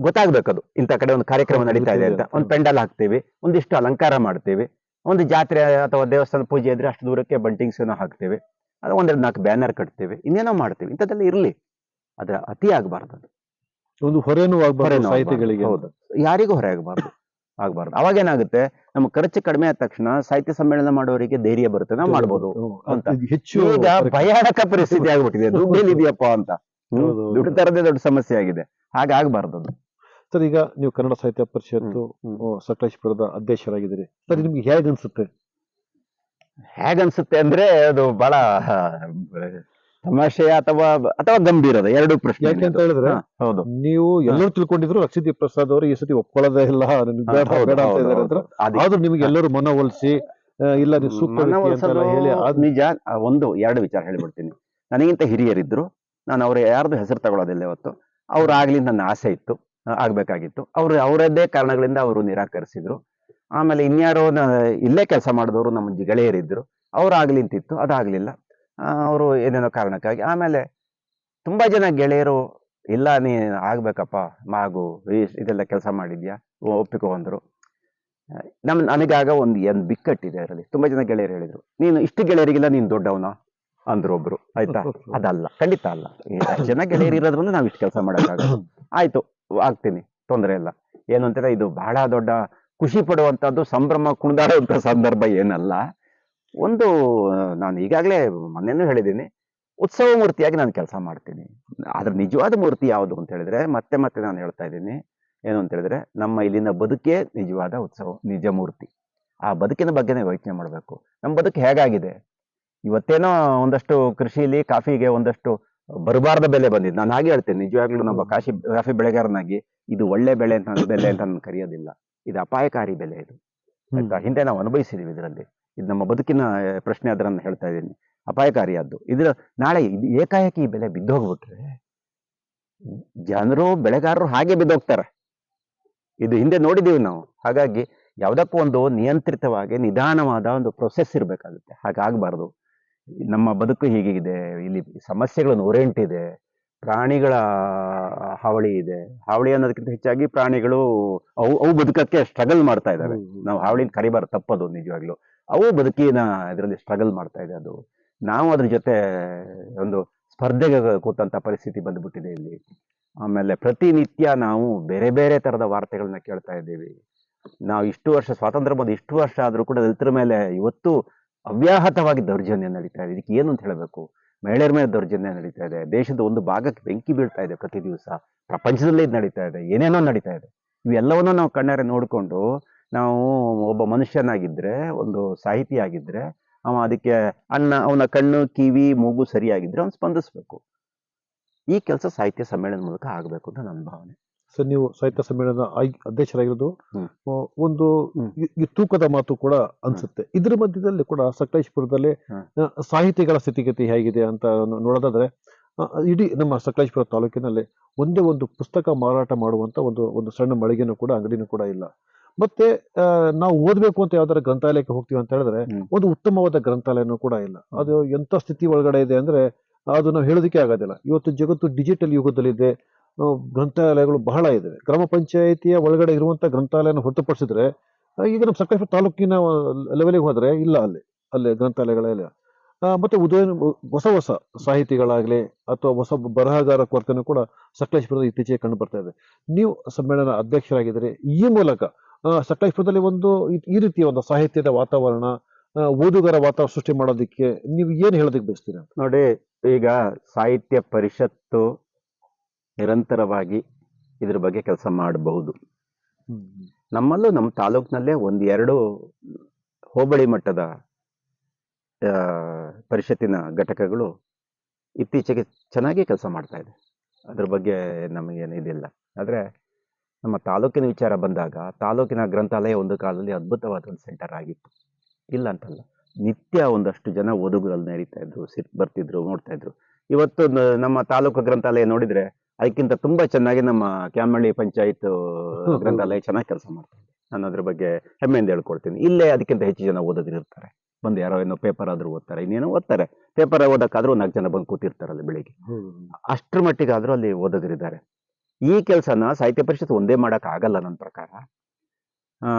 ಗೊತ್ತಾಗ್ಬೇಕದು. ಇಂಥ ಕಡೆ ಒಂದು ಕಾರ್ಯಕ್ರಮ ನಡೀತಾ ಇದೆ ಅಂತ. ಒಂದು ಪೆಂಡಲ್ ಹಾಕ್ತೀವಿ. ಒಂದಿಷ್ಟು ಅಲಂಕಾರ ಮಾಡ್ತೀವಿ. ಒಂದು ಜಾತ್ರೆ ಅಥವಾ ದೇವಸ್ಥಾನ ಪೂಜೆ ಇದ್ರೆ ಅಷ್ಟು ದೂರಕ್ಕೆ ಬಂಟಿಂಗ್ಸ್ ಹಾಕ್ತೀವಿ. ಅದು ಒಂದೆರಡು ನಾಲ್ಕು ಬ್ಯಾನರ್ ಕಟ್ತೀವಿ. ಇನ್ನೇನೋ ಮಾಡ್ತೀವಿ. ಇಂಥದ್ದೆಲ್ಲ ಇರಲಿ. ಅದ್ರ ಅತಿ ಆಗಬಾರ್ದು ಒಂದು ಹೊರೆನೂ ಸಾಹಿತಿಗಳಿಗೆ. ಹೌದು. ಯಾರಿಗೂ ಹೊರೆ ಆಗಬಾರ್ದು. ಆಗಬಾರ್ದು. ಅವಾಗ ಏನಾಗುತ್ತೆ? ನಮ್ಮ ಖರ್ಚು ಕಡಿಮೆ ಆದ ತಕ್ಷಣ ಸಾಹಿತ್ಯ ಸಮ್ಮೇಳನ ಮಾಡೋರಿಗೆ ಧೈರ್ಯ ಬರುತ್ತೆ. ನಾವು ಮಾಡ್ಬೋದು ಅಂತ. ಹೆಚ್ಚು ಭಯಾನಕ ಪರಿಸ್ಥಿತಿ [laughs] ಆಗ್ಬಿಟ್ಟಿದೆ. ಅಂತ. ದುಡ್ಡು ತರದೇ ದೊಡ್ಡ ಸಮಸ್ಯೆ ಆಗಿದೆ. ಹಾಗಾಗಬಾರ್ದು ಅದು. ಸರ್ ಈಗ ನೀವು ಕನ್ನಡ ಸಾಹಿತ್ಯ ಪರಿಷತ್ತು ಸಕಲೇಶ್ಪುರದ ಅಧ್ಯಕ್ಷರಾಗಿದ್ದೀರಿ. ಸರ್ ನಿಮ್ಗೆ ಹೇಗೆ ಅನ್ಸುತ್ತೆ? ಹೇಗನ್ಸುತ್ತೆ ಅಂದ್ರೆ ಅದು ಬಹಳ ತಮಾಷೆಯ ಅಥವಾ ಅಥವಾ ಗಂಭೀರದ ಎರಡು ಪ್ರಶ್ನೆ ಯಾಕೆ ಅಂತ ಹೇಳಿದ್ರೆ ಹೌದು. ನೀವು ಎಲ್ಲರೂ ತಿಳ್ಕೊಂಡಿದ್ರು ಲಕ್ಷದೀಪ್ ಪ್ರಸಾದ್ ಅವರು ಈ ಸತಿ ಒಪ್ಕೊಳ್ಳೋದೇ ಇಲ್ಲ ನನಗೆ ಬೇಡ ಹೌದು, ಬೇಡ ಅಂತ ಹೌದು, ಇದ್ದಾರೆ ಹೌದು. ಅಂತ. ಅದೇ. ಆದ್ರೂ ನಿಮ್ಗೆ ಎಲ್ಲರೂ ಮನವೊಲಿಸಿ ಆ, ಇಲ್ಲ ನೀವು ಸೂಕ್ತ ವ್ಯಕ್ತಿ ಅಂತೆಲ್ಲ ಮನವೊಲಿಸಲು ಹೇಳಿ ನಿಜ ಆ, ಒಂದು ಎರಡು ವಿಚಾರ ಹೇಳಿಬಿಡ್ತೀನಿ. ನನಗಿಂತ ಹಿರಿಯರಿದ್ರು ನಾನು ಅವ್ರ ಯಾರ್ದು ಹೆಸರು ತಗೊಳ್ಳೋದಿಲ್ಲ ಇವತ್ತು. ಅವ್ರು ಆಗ್ಲಿ ನನ್ನ ಆಸೆ ಇತ್ತು ಆಗ್ಬೇಕಾಗಿತ್ತು. ಅವರು, ಅವರದ್ದೇ ಕಾರಣಗಳಿಂದ ಅವರು ನಿರಾಕರಿಸಿದ್ರು. ಆಮೇಲೆ ಇನ್ಯಾರೋ ಇಲ್ಲೇ ಕೆಲಸ ಮಾಡಿದವರು ನಮ್ಮ ಗೆಳೆಯರಿದ್ದರು ಗೆಳೆಯರಿದ್ರು ಅವ್ರು ಆಗ್ಲಿ ಅಂತಿತ್ತು ಅದಾಗ್ಲಿಲ್ಲ ಅವರು ಏನೇನೋ ಕಾರಣಕ್ಕಾಗಿ, ಆಮೇಲೆ ತುಂಬಾ ಜನ ಗೆಳೆಯರು, ಇಲ್ಲ ನೀ ಆಗ್ಬೇಕಪ್ಪ, ಮಾಗು ಇದೆಲ್ಲ ಕೆಲಸ ಮಾಡಿದ್ಯಾ? ಒಪ್ಪಿಕೊ ಒಪ್ಪಿಕೋ ನಮ್ಮ ನನಗಾಗ ಒಂದು, ಏನು ಬಿಕ್ಕಟ್ಟಿದೆ ಅದರಲ್ಲಿ. ತುಂಬಾ ಜನ ಗೆಳೆಯರು ಹೇಳಿದ್ರು, ನೀನು ಇಷ್ಟು ಗೆಳೆಯರಿಗಿಲ್ಲ, ನೀನು ದೊಡ್ಡವನ? ಅಂದ್ರು ಒಬ್ರು. ಆಯ್ತಾ? [laughs] ಅದಲ್ಲ. ಖಂಡಿತ ಅಲ್ಲ. ಜನ [coughs] ಗೆಳೆಯರು ಇರೋದ್ರಿಂದ ನಾವು ಇಷ್ಟು ಕೆಲಸ ಮಾಡೋಕ್ಕಾಗಲ್ಲ. [coughs] ಆಯ್ತು ಆಗ್ತೀನಿ. ತೊಂದರೆ ಇಲ್ಲ. ಏನು ಅಂತಾರೆ ಇದು ಬಹಳ ದೊಡ್ಡ ಖುಷಿ ಪಡುವಂತದ್ದು ಸಂಭ್ರಮ ಕುಣಿದಾಡುವಂತ ಸಂದರ್ಭ ಏನಲ್ಲ. ಒಂದು ನಾನು ಈಗಾಗಲೇ ಮೊನ್ನೆನೂ ಹೇಳಿದ್ದೀನಿ. ಉತ್ಸವ ಮೂರ್ತಿಯಾಗಿ ನಾನು ಕೆಲಸ ಮಾಡ್ತೀನಿ. ಅದ್ರ ನಿಜವಾದ ಮೂರ್ತಿ ಯಾವುದು ಅಂತ ಹೇಳಿದ್ರೆ ಮತ್ತೆ ಮತ್ತೆ ನಾನು ಹೇಳ್ತಾ ಇದ್ದೀನಿ. ಏನು ಅಂತ ಹೇಳಿದ್ರೆ ನಮ್ಮ ಇಲ್ಲಿನ ಬದುಕೇ ನಿಜವಾದ ಉತ್ಸವ ನಿಜ ಮೂರ್ತಿ. ಆ ಬದುಕಿನ ಬಗ್ಗೆನೇ ಯೋಚನೆ ಮಾಡಬೇಕು. ನಮ್ಮ ಬದುಕು ಹೇಗಾಗಿದೆ? ಇವತ್ತೇನೋ ಒಂದಷ್ಟು ಕೃಷಿಲಿ ಕಾಫಿಗೆ ಒಂದಷ್ಟು ಬರಬಾರ್ದ ಬೆಲೆ ಬಂದಿದೆ. ನಾನು ಹಾಗೆ ಹೇಳ್ತೇನೆ ನಿಜವಾಗ್ಲೂ ನಮ್ಮ ಕಾಶಿ ಕಾಫಿ ಬೆಳೆಗಾರನಾಗಿ ಇದು ಒಳ್ಳೆ ಬೆಳೆ ಅಂತ ಬೆಲೆ ಅಂತ ನಾನು ಕರೆಯೋದಿಲ್ಲ. ಇದು ಅಪಾಯಕಾರಿ ಬೆಲೆ ಇದು. ಆಯ್ತಾ? ಹಿಂದೆ ನಾವು ಅನುಭವಿಸಿದೀವಿ ಇದರಲ್ಲಿ. ಇದು ನಮ್ಮ ಬದುಕಿನ ಪ್ರಶ್ನೆ ಅದರನ್ನು ಹೇಳ್ತಾ ಇದ್ದೀನಿ. ಅಪಾಯಕಾರಿಯಾದ್ದು. ಇದ್ರ ನಾಳೆ ಇದು ಏಕಾಏಕಿ ಈ ಬೆಲೆ ಬಿದ್ದೋಗ್ಬಿಟ್ರೆ ಜನರು ಬೆಳೆಗಾರರು ಹಾಗೆ ಬಿದ್ದೋಗ್ತಾರೆ. ಇದು ಹಿಂದೆ ನೋಡಿದೀವಿ ನಾವು. ಹಾಗಾಗಿ ಯಾವುದಕ್ಕೂ ಒಂದು ನಿಯಂತ್ರಿತವಾಗಿ ನಿಧಾನವಾದ ಒಂದು ಪ್ರೊಸೆಸ್ ಇರಬೇಕಾಗುತ್ತೆ. ಹಾಗಾಗಬಾರ್ದು. ನಮ್ಮ ಬದುಕು ಹೀಗಿದೆ ಇಲ್ಲಿ ಸಮಸ್ಯೆಗಳು ಇದೆ. ಪ್ರಾಣಿಗಳ ಹಾವಳಿ ಇದೆ. ಹಾವಳಿ ಅನ್ನೋದಕ್ಕಿಂತ ಹೆಚ್ಚಾಗಿ ಪ್ರಾಣಿಗಳು ಅವು ಅವು ಬದುಕಕ್ಕೆ ಸ್ಟ್ರಗಲ್ ಮಾಡ್ತಾ ಇದ್ದಾವೆ. ನಾವು ಹಾವಳಿನ ಕರಿಬಾರ್ದು ತಪ್ಪದು ನಿಜವಾಗ್ಲು. ಅವು ಬದುಕಿನ ಇದರಲ್ಲಿ ಸ್ಟ್ರಗಲ್ ಮಾಡ್ತಾ ಇದೆ ಅದು. ನಾವು ಅದ್ರ ಜೊತೆ ಒಂದು ಸ್ಪರ್ಧೆಗೆ ಕೂತಂತ ಪರಿಸ್ಥಿತಿ ಬಂದ್ಬಿಟ್ಟಿದೆ ಇಲ್ಲಿ. ಆಮೇಲೆ ಪ್ರತಿನಿತ್ಯ ನಾವು ಬೇರೆ ಬೇರೆ ತರದ ವಾರ್ತೆಗಳನ್ನ ಕೇಳ್ತಾ ಇದ್ದೀವಿ. ನಾವು ಇಷ್ಟು ವರ್ಷ ಸ್ವಾತಂತ್ರ್ಯ ಬಂದು ಇಷ್ಟು ವರ್ಷ ಆದ್ರೂ ಕೂಡ ದಲಿತರ ಮೇಲೆ ಇವತ್ತು ಅವ್ಯಾಹತವಾಗಿ ದೌರ್ಜನ್ಯ ನಡೀತಾ ಇದೆ. ಇದಕ್ಕೆ ಏನು ಅಂತ ಹೇಳಬೇಕು? ಮಹಿಳೆಯರ ಮೇಲೆ ದೌರ್ಜನ್ಯ ನಡೀತಾ ಇದೆ. ದೇಶದ ಒಂದು ಭಾಗಕ್ಕೆ ಬೆಂಕಿ ಬೀಳ್ತಾ ಇದೆ ಪ್ರತಿ ದಿವಸ. ಪ್ರಪಂಚದಲ್ಲೇ ಇದು ನಡೀತಾ ಇದೆ. ಏನೇನೋ ನಡೀತಾ ಇದೆ. ಇವೆಲ್ಲವನ್ನೂ ನಾವು ಕಣ್ಣಾರೆ ನೋಡಿಕೊಂಡು ನಾವು ಒಬ್ಬ ಮನುಷ್ಯನಾಗಿದ್ರೆ, ಒಂದು ಸಾಹಿತಿ ಆಗಿದ್ರೆ, ಅವ ಅದಕ್ಕೆ ಅನ್ನ ಅವನ ಕಣ್ಣು, ಕಿವಿ, ಮೂಗು ಸರಿಯಾಗಿದ್ರೆ ಅವ್ನು ಸ್ಪಂದಿಸ್ಬೇಕು. ಈ ಕೆಲಸ ಸಾಹಿತ್ಯ ಸಮ್ಮೇಳನ ಮೂಲಕ ಆಗಬೇಕು ಅಂತ ನನ್ನ ಭಾವನೆ. ಸರ್ ನೀವು ಸಾಹಿತ್ಯ ಸಮ್ಮೇಳನ ಅಧ್ಯಕ್ಷರಾಗಿರೋದು ಒಂದು ತೂಕದ ಮಾತು ಕೂಡ ಅನ್ಸುತ್ತೆ. ಇದ್ರ ಮಧ್ಯದಲ್ಲಿ ಕೂಡ ಸಕಲೇಶ್ಪುರದಲ್ಲಿ ಸಾಹಿತಿಗಳ ಸ್ಥಿತಿಗತಿ ಹೇಗಿದೆ ಅಂತ ನೋಡೋದಾದ್ರೆ ಇಡೀ ನಮ್ಮ ಸಕಲೇಶ್ಪುರ ತಾಲೂಕಿನಲ್ಲಿ ಒಂದೇ ಒಂದು ಪುಸ್ತಕ ಮಾರಾಟ ಮಾಡುವಂತ ಒಂದು ಒಂದು ಸಣ್ಣ ಮಳಿಗೆನೂ ಕೂಡ ಅಂಗಡಿನೂ ಕೂಡ ಇಲ್ಲ. ಮತ್ತೆ ನಾವು ಓದ್ಬೇಕು ಅಂತ ಯಾವ್ದಾರ ಗ್ರಂಥಾಲಯಕ್ಕೆ ಹೋಗ್ತೀವಿ ಅಂತ ಹೇಳಿದ್ರೆ ಒಂದು ಉತ್ತಮವಾದ ಗ್ರಂಥಾಲಯನೂ ಕೂಡ ಇಲ್ಲ. ಅದು ಎಂತ ಸ್ಥಿತಿ ಒಳಗಡೆ ಇದೆ ಅಂದ್ರೆ ಅದು ನಾವು ಹೇಳೋದಕ್ಕೆ ಆಗೋದಿಲ್ಲ. ಇವತ್ತು ಜಗತ್ತು ಡಿಜಿಟಲ್ ಯುಗದಲ್ಲಿದೆ. ಗ್ರಂಥಾಲಯಗಳು ಬಹಳ ಇದ್ದಾವೆ ಗ್ರಾಮ ಪಂಚಾಯಿತಿಯ ಒಳಗಡೆ ಇರುವಂಥ ಗ್ರಂಥಾಲಯನ ಹೊರತುಪಡಿಸಿದ್ರೆ ಈಗ ನಮ್ಮ ಸಕಲೇಶ್ಪುರ ತಾಲೂಕಿನ ಲೆವೆಲಿಗೆ ಹೋದರೆ ಇಲ್ಲ ಅಲ್ಲಿ ಅಲ್ಲಿ ಗ್ರಂಥಾಲಯಗಳೆಲ್ಲ. ಮತ್ತು ಉದಯ, ಹೊಸ ಹೊಸ ಸಾಹಿತಿಗಳಾಗಲಿ ಅಥವಾ ಹೊಸ ಬರಹಗಾರ ಕೊರತೆನೂ ಕೂಡ ಸಕಲೇಶ್ಪುರದ ಇತ್ತೀಚೆಗೆ ಕಂಡು ಬರ್ತಾ ಇದೆ. ನೀವು ಸಮ್ಮೇಳನ ಅಧ್ಯಕ್ಷರಾಗಿದ್ದರೆ. ಈ ಮೂಲಕ ಸಕಲೇಶ್ಪುರದಲ್ಲಿ ಒಂದು ಈ- ರೀತಿಯ ಒಂದು ಸಾಹಿತ್ಯದ ವಾತಾವರಣ ಓದುಗರ ವಾತಾವರಣ ಸೃಷ್ಟಿ ಮಾಡೋದಕ್ಕೆ ನೀವು ಏನು ಹೇಳೋದಕ್ಕೆ ಬಯಸ್ತೀರಾ ನೋಡಿ, ಈಗ ಸಾಹಿತ್ಯ ಪರಿಷತ್ತು ನಿರಂತರವಾಗಿ ಇದ್ರ ಬಗ್ಗೆ ಕೆಲಸ ಮಾಡಬಹುದು. ನಮ್ಮಲ್ಲೂ ನಮ್ಮ ತಾಲೂಕಿನಲ್ಲೇ ಒಂದು ಎರಡು ಹೋಬಳಿ ಮಟ್ಟದ ಪರಿಷತ್ತಿನ ಘಟಕಗಳು ಇತ್ತೀಚೆಗೆ ಚೆನ್ನಾಗಿ ಕೆಲಸ ಮಾಡ್ತಾ ಇದೆ. ಅದ್ರ ಬಗ್ಗೆ ನಮಗೇನು ಇದಿಲ್ಲ. ಆದರೆ ನಮ್ಮ ತಾಲೂಕಿನ ವಿಚಾರ ಬಂದಾಗ ತಾಲೂಕಿನ ಗ್ರಂಥಾಲಯ ಒಂದು ಕಾಲದಲ್ಲಿ ಅದ್ಭುತವಾದ ಒಂದು ಸೆಂಟರ್ ಆಗಿತ್ತು. ಇಲ್ಲ ಅಂತಲ್ಲ ನಿತ್ಯ ಒಂದಷ್ಟು ಜನ ಓದುಗರಲ್ಲಿ ನಡೀತಾ ಇದ್ರು ಸಿ ಬರ್ತಿದ್ರು ನೋಡ್ತಾ ಇದ್ರು. ಇವತ್ತು ನಮ್ಮ ತಾಲೂಕು ಗ್ರಂಥಾಲಯ ನೋಡಿದ್ರೆ ಅದಕ್ಕಿಂತ ತುಂಬಾ ಚೆನ್ನಾಗಿ ನಮ್ಮ ಕ್ಯಾಮಳ್ಳಿ ಪಂಚಾಯತ್ ಗ್ರಂಥಾಲಯ ಚೆನ್ನಾಗಿ ಕೆಲಸ ಮಾಡ್ತಾರೆ ನಾನು ಅದ್ರ ಬಗ್ಗೆ ಹೆಮ್ಮೆಯಿಂದ ಹೇಳ್ಕೊಡ್ತೀನಿ. ಇಲ್ಲೇ ಅದಕ್ಕಿಂತ ಹೆಚ್ಚು ಜನ ಓದೋದಿರ್ತಾರೆ. ಬಂದು ಯಾರೋ ಏನೋ ಪೇಪರ್ ಆದ್ರೂ ಓದ್ತಾರೆ ಇನ್ನೇನೋ ಓದ್ತಾರೆ. ಪೇಪರ್ ಓದಕ್ಕಾದ್ರೂ ನಾಲ್ಕು ಜನ ಬಂದು ಕೂತಿರ್ತಾರಲ್ಲ ಬೆಳಿಗ್ಗೆ. ಅಷ್ಟ್ರ ಮಟ್ಟಿಗಾದ್ರೂ ಅಲ್ಲಿ ಓದೋದಿರಿದ್ದಾರೆ ಈ ಕೆಲಸನ ಸಾಹಿತ್ಯ ಪರಿಷತ್ ಒಂದೇ ಮಾಡಕ್ ಆಗಲ್ಲ ನನ್ನ ಪ್ರಕಾರ. ಆ,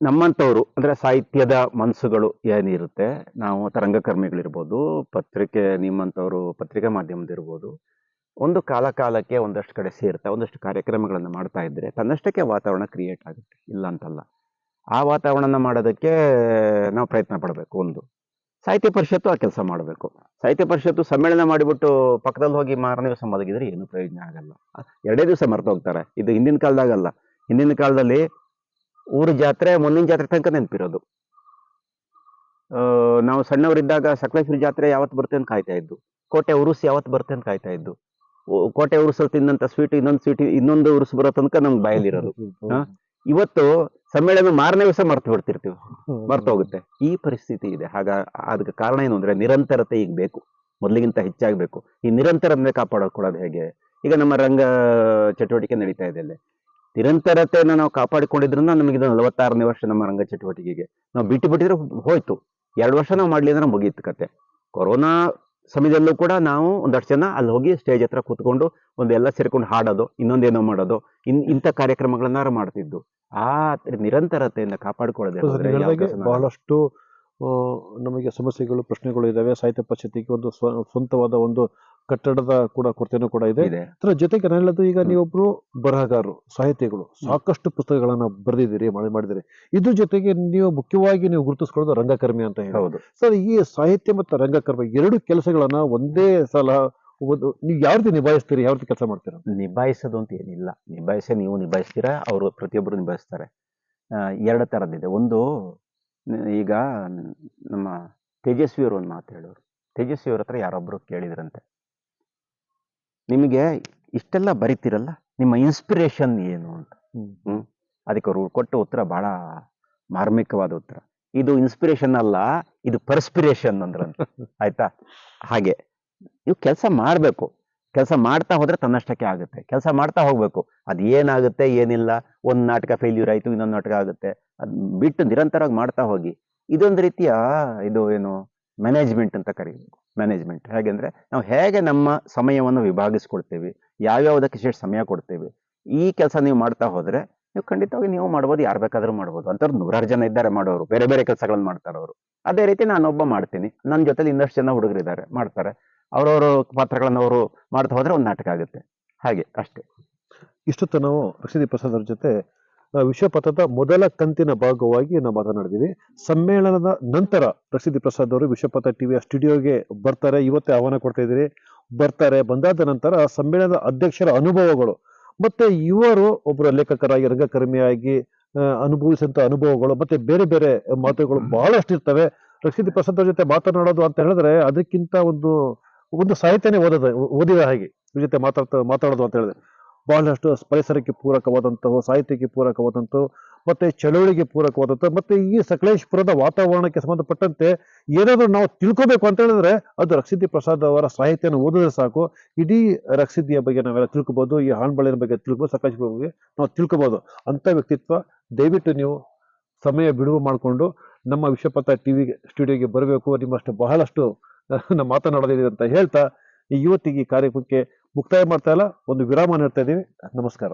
ನಮ್ಮಂಥವ್ರು ಅಂದ್ರೆ ಸಾಹಿತ್ಯದ ಮನಸ್ಸುಗಳು ಏನಿರುತ್ತೆ ನಾವು ತರಂಗಕರ್ಮಿಗಳಿರ್ಬೋದು ಪತ್ರಿಕೆ ನಿಮ್ಮಂಥವ್ರು ಪತ್ರಿಕಾ ಮಾಧ್ಯಮದಿರ್ಬೋದು ಒಂದು ಕಾಲ ಕಾಲಕ್ಕೆ ಒಂದಷ್ಟು ಕಡೆ ಸೇರ್ತಾ, ಒಂದಷ್ಟು ಕಾರ್ಯಕ್ರಮಗಳನ್ನು ಮಾಡ್ತಾ ಇದ್ರೆ ತನ್ನಷ್ಟಕ್ಕೆ ವಾತಾವರಣ ಕ್ರಿಯೇಟ್ ಆಗುತ್ತೆ, ಇಲ್ಲ ಅಂತಲ್ಲ. ಆ ವಾತಾವರಣನ ಮಾಡೋದಕ್ಕೆ ನಾವು ಪ್ರಯತ್ನ ಪಡಬೇಕು, ಒಂದು. ಸಾಹಿತ್ಯ ಪರಿಷತ್ತು ಆ ಕೆಲಸ ಮಾಡಬೇಕು. ಸಾಹಿತ್ಯ ಪರಿಷತ್ತು ಸಮ್ಮೇಳನ ಮಾಡಿಬಿಟ್ಟು ಪಕ್ಕದಲ್ಲಿ ಹೋಗಿ ಮಾರನೇ ದಿವಸ ಮಲಗಿದ್ರೆ ಏನು ಪ್ರಯೋಜನ ಆಗಲ್ಲ. ಎರಡೇ ದಿವಸ ಮರೆತು ಹೋಗ್ತಾರೆ. ಇದು ಹಿಂದಿನ ಕಾಲದಾಗಲ್ಲ. ಹಿಂದಿನ ಕಾಲದಲ್ಲಿ ಊರ ಜಾತ್ರೆ ಮುಂದಿನ ಜಾತ್ರೆ ತನಕ ನೆನಪಿರೋದು. ನಾವು ಸಣ್ಣವರಿದ್ದಾಗ ಸಕಲೇಶ್ವರಿ ಜಾತ್ರೆ ಯಾವತ್ತು ಬರುತ್ತೆ ಅಂತ ಕಾಯ್ತಾ ಇದ್ದು, ಕೋಟೆ ಉರುಸ್ ಯಾವತ್ತು ಬರುತ್ತೆ ಅಂತ ಕಾಯ್ತಾ ಇದ್ದು. ಕೋಟೆ ಉರುಸಲ್ಲಿ ತಿಂದಂತ ಸ್ವೀಟ್ ಇನ್ನೊಂದು ಸ್ವೀಟ್ ಇನ್ನೊಂದು ಉರುಸು ಬರೋ ತನಕ ನಮ್ಗೆ ಬಾಯಲ್ಲಿರೋದು? ಇವತ್ತು ಸಮ್ಮೇಳನ ಮಾರನೇ ದಿವಸ ಮರ್ತು ಬಿಡ್ತಿರ್ತೀವಿ. ಮರ್ತು ಹೋಗುತ್ತೆ. ಈ ಪರಿಸ್ಥಿತಿ ಇದೆ. ಹಾಗ ಅದಕ್ಕೆ ಕಾರಣ ಏನು ಅಂದ್ರೆ ನಿರಂತರತೆ ಈಗ ಬೇಕು. ಮೊದಲಿಗಿಂತ ಹೆಚ್ಚಾಗಬೇಕು. ಈ ನಿರಂತರತೆ ಕಾಪಾಡಿಕೊಳ್ಳೋದು ಹೇಗೆ? ಈಗ ನಮ್ಮ ರಂಗ ಚಟುವಟಿಕೆ ನಡೀತಾ ಇದೆ ಅಲ್ಲಿ. ನಿರಂತರತೆಯನ್ನು ನಾವು ಕಾಪಾಡಿಕೊಂಡಿದ್ರಿಂದ ನಮಗೆ ಇದು ನಲವತ್ತಾರನೇ ವರ್ಷ ನಮ್ಮ ರಂಗ ಚಟುವಟಿಕೆಗೆ. ನಾವು ಬಿಟ್ಟು ಬಿಟ್ಟಿದ್ರೆ ಹೋಯ್ತು. ಎರಡು ವರ್ಷ ನಾವು ಮಾಡ್ಲಿ ಅಂದ್ರೆ ಮುಗೀತು ಕತೆ. ಕೊರೋನಾ ಸಮಯದಲ್ಲೂ ಕೂಡ ನಾವು ಒಂದಷ್ಟು ಜನ ಅಲ್ಲಿ ಹೋಗಿ ಸ್ಟೇಜ್ ಹತ್ರ ಕೂತ್ಕೊಂಡು ಒಂದೆಲ್ಲ ಸೇರ್ಕೊಂಡು ಹಾಡೋದು ಇನ್ನೊಂದೇನೋ ಮಾಡೋದು ಇನ್ ಇಂಥ ಕಾರ್ಯಕ್ರಮಗಳನ್ನಾರು ಮಾಡ್ತಿದ್ದು ಆ ನಿರಂತರತೆಯಿಂದ ಕಾಪಾಡಿಕೊಳ್ಳದೆ. ಬಹಳಷ್ಟು ನಮಗೆ ಸಮಸ್ಯೆಗಳು ಪ್ರಶ್ನೆಗಳು ಇದಾವೆ ಸಾಹಿತ್ಯ ಪರಿಷತ್ತಿಗೆ ಒಂದು ಸ್ವ ಸ್ವಂತವಾದ ಒಂದು ಕಟ್ಟಡದ ಕೂಡ ಕೊರತೆನೂ ಕೂಡ ಇದೆ. ಅದರ ಜೊತೆಗೆ ನಾನು ಹೇಳೋದು ಈಗ. ನೀವೊಬ್ರು ಬರಹಗಾರರು ಸಾಹಿತಿಗಳು ಸಾಕಷ್ಟು ಪುಸ್ತಕಗಳನ್ನ ಬರೆದಿದ್ದೀರಿ ಮಾಡಿ ಮಾಡಿದಿರಿ ಇದ್ರ ಜೊತೆಗೆ ನೀವು ಮುಖ್ಯವಾಗಿ ನೀವು ಗುರುತಿಸ್ಕೊಳ್ಳೋದು ರಂಗಕರ್ಮಿ ಅಂತ ಹೇಳಿ. ಸರ್ ಈ ಸಾಹಿತ್ಯ ಮತ್ತು ರಂಗಕರ್ಮ ಎರಡು ಕೆಲಸಗಳನ್ನ ಒಂದೇ ಸಲ ಒಂದು ನೀವು ಯಾವ ರೀತಿ ನಿಭಾಯಿಸ್ತೀರಿ ಯಾವ ರೀತಿ ಕೆಲಸ ಮಾಡ್ತೀರಾ? ನಿಭಾಯಿಸೋದು ಅಂತ ಏನಿಲ್ಲ. ನಿಭಾಯಿಸಿ ನೀವು ನಿಭಾಯಿಸ್ತೀರಾ ಅವರು ಪ್ರತಿಯೊಬ್ಬರು ನಿಭಾಯಿಸ್ತಾರೆ. ಎರಡು ಥರದ್ದಿದೆ. ಒಂದು ಈಗ ನಮ್ಮ ತೇಜಸ್ವಿಯವರು ಒಂದು ಮಾತು ಹೇಳೋರು. ತೇಜಸ್ವಿಯವ್ರ ಹತ್ರ ಯಾರೊಬ್ಬರು ಕೇಳಿದ್ರಂತೆ. ನಿಮಗೆ ಇಷ್ಟೆಲ್ಲ ಬರಿತಿರಲ್ಲ? ನಿಮ್ಮ ಇನ್ಸ್ಪಿರೇಷನ್ ಏನು ಅಂತ. ಹ್ಮ್. ಅದಕ್ಕೆ ಅವರು ಕೊಟ್ಟ ಉತ್ತರ ಬಹಳ ಮಾರ್ಮಿಕವಾದ ಉತ್ತರ. ಇದು ಇನ್ಸ್ಪಿರೇಷನ್ ಅಲ್ಲ ಇದು ಪರ್ಸ್ಪಿರೇಷನ್ ಅಂದ್ರಂತ. [laughs] ಆಯ್ತಾ? ಹಾಗೆ. ನೀವು ಕೆಲಸ ಮಾಡಬೇಕು. ಕೆಲಸ ಮಾಡ್ತಾ ಹೋದ್ರೆ ತನ್ನಷ್ಟಕ್ಕೆ ಆಗುತ್ತೆ. ಕೆಲಸ ಮಾಡ್ತಾ ಹೋಗ್ಬೇಕು. ಅದು ಏನಾಗುತ್ತೆ ಏನಿಲ್ಲ. ಒಂದು ನಾಟಕ ಫೇಲ್ಯೂರ್ ಆಯ್ತು ಇನ್ನೊಂದು ನಾಟಕ ಆಗುತ್ತೆ. ಅದ್ ಬಿಟ್ಟು ನಿರಂತರವಾಗಿ ಮಾಡ್ತಾ ಹೋಗಿ. ಇದೊಂದು ರೀತಿಯ ಇದು ಏನು ಮ್ಯಾನೇಜ್ಮೆಂಟ್ ಅಂತ ಕರೀಬೇಕು. ಮ್ಯಾನೇಜ್ಮೆಂಟ್ ಹೇಗೆಂದ್ರೆ ನಾವು ಹೇಗೆ ನಮ್ಮ ಸಮಯವನ್ನು ವಿಭಾಗಿಸ್ಕೊಳ್ತೇವೆ, ಯಾವ್ಯಾವುದಕ್ಕೆ ಎಷ್ಟು ಸಮಯ ಕೊಡ್ತೇವೆ, ಈ ಕೆಲಸ ನೀವು ಮಾಡ್ತಾ ಹೋದರೆ ನೀವು ಖಂಡಿತವಾಗಿ ನೀವು ಮಾಡ್ಬೋದು, ಯಾರು ಬೇಕಾದರೂ ಮಾಡ್ಬೋದು. ಅಂಥವ್ರು ನೂರಾರು ಜನ ಇದ್ದಾರೆ ಮಾಡೋರು, ಬೇರೆ ಬೇರೆ ಕೆಲಸಗಳನ್ನು ಮಾಡ್ತಾರೆ ಅವರು. ಅದೇ ರೀತಿ ನಾನೊಬ್ಬ ಮಾಡ್ತೀನಿ. ನನ್ನ ಜೊತೆಲಿ ಇನ್ನಷ್ಟು ಜನ ಹುಡುಗರಿದ್ದಾರೆ ಮಾಡ್ತಾರೆ. ಅವರವರು ಪಾತ್ರಗಳನ್ನು ಅವರು ಮಾಡ್ತಾ ಹೋದರೆ ಒಂದು ನಾಟಕ ಆಗುತ್ತೆ. ಹಾಗೆ, ಅಷ್ಟೇ. ಇಷ್ಟೊತ್ತು ನಾವು ರಕ್ಷಿತಿ ಪ್ರಸಾದ್ ಅವ್ರ ಜೊತೆ ವಿಶ್ವಪಥದ ಮೊದಲ ಕಂತಿನ ಭಾಗವಾಗಿ ನಾವು ಮಾತನಾಡಿದೀವಿ ಸಮ್ಮೇಳನದ ನಂತರ ಪ್ರಸಿದ್ಧಿ ಪ್ರಸಾದ್ ಅವರು ವಿಶ್ವಪಥ ಟಿವಿಯ ಸ್ಟುಡಿಯೋಗೆ ಬರ್ತಾರೆ. ಇವತ್ತೇ ಆಹ್ವಾನ ಕೊಡ್ತಾ ಇದ್ದೀರಿ. ಬರ್ತಾರೆ. ಬಂದಾದ ನಂತರ ಸಮ್ಮೇಳನದ ಅಧ್ಯಕ್ಷರ ಅನುಭವಗಳು. ಮತ್ತೆ ಇವರು ಒಬ್ಬರ ಲೇಖಕರಾಗಿ ರಂಗಕರ್ಮಿಯಾಗಿ ಅನುಭವಿಸಿದಂತ ಅನುಭವಗಳು ಮತ್ತೆ ಬೇರೆ ಬೇರೆ ಮಾತುಗಳು ಬಹಳಷ್ಟು ಇರ್ತವೆ. ಪ್ರಸಿದ್ಧಿ ಪ್ರಸಾದ್ ಅವ್ರ ಜೊತೆ ಮಾತನಾಡೋದು ಅಂತ ಹೇಳಿದ್ರೆ ಅದಕ್ಕಿಂತ ಒಂದು ಒಂದು ಸಾಹಿತ್ಯನೇ ಓದೋದು ಓದಿದ ಹಾಗೆ. ಇವ್ರ ಜೊತೆ ಮಾತಾಡ್ತಾ ಮಾತಾಡೋದು ಅಂತ ಹೇಳಿದ್ರೆ. ಬಹಳಷ್ಟು ಪರಿಸರಕ್ಕೆ ಪೂರಕವಾದಂಥವು ಸಾಹಿತ್ಯಕ್ಕೆ ಪೂರಕವಾದಂಥವು ಮತ್ತೆ ಚಳುವಳಿಗೆ ಪೂರಕವಾದಂಥ ಮತ್ತೆ ಈ ಸಕಲೇಶ್ಪುರದ ವಾತಾವರಣಕ್ಕೆ ಸಂಬಂಧಪಟ್ಟಂತೆ ಏನಾದರೂ ನಾವು ತಿಳ್ಕೋಬೇಕು ಅಂತ ಹೇಳಿದ್ರೆ ಅದು ರಕ್ಷಿತಿ ಪ್ರಸಾದ್ ಅವರ ಸಾಹಿತ್ಯನ ಓದಿದ್ರೆ ಸಾಕು. ಇಡೀ ರಕ್ಷಿತಿಯ ಬಗ್ಗೆ ನಾವೆಲ್ಲ ತಿಳ್ಕೊಬೋದು, ಈ ಹಾಣ್ಬಳಿನ ಬಗ್ಗೆ ತಿಳ್ಕೊಬೋದು ಸಕಲೇಶ್ಪುರ ಬಗ್ಗೆ ನಾವು ತಿಳ್ಕೋಬಹುದು ಅಂತ ವ್ಯಕ್ತಿತ್ವ ದಯವಿಟ್ಟು ನೀವು ಸಮಯ ಬಿಡುವು ಮಾಡಿಕೊಂಡು ನಮ್ಮ ವಿಶ್ವಪಥ ಟಿವಿ ಸ್ಟುಡಿಯೋಗೆ ಬರಬೇಕು. ನಿಮ್ಮಷ್ಟು ಬಹಳಷ್ಟು [laughs] ನಮ್ಮ ಮಾತನಾಡೋದಿದೆ ಅಂತ ಹೇಳ್ತಾ ಈ ಇವತ್ತಿಗೆ ಈ ಕಾರ್ಯಕ್ರಮಕ್ಕೆ ಮುಕ್ತಾಯ ಮಾಡ್ತಾ ಇಲ್ಲ. ಒಂದು ವಿರಾಮ ನೀಡ್ತಾ ಇದ್ದೀವಿ. ನಮಸ್ಕಾರ.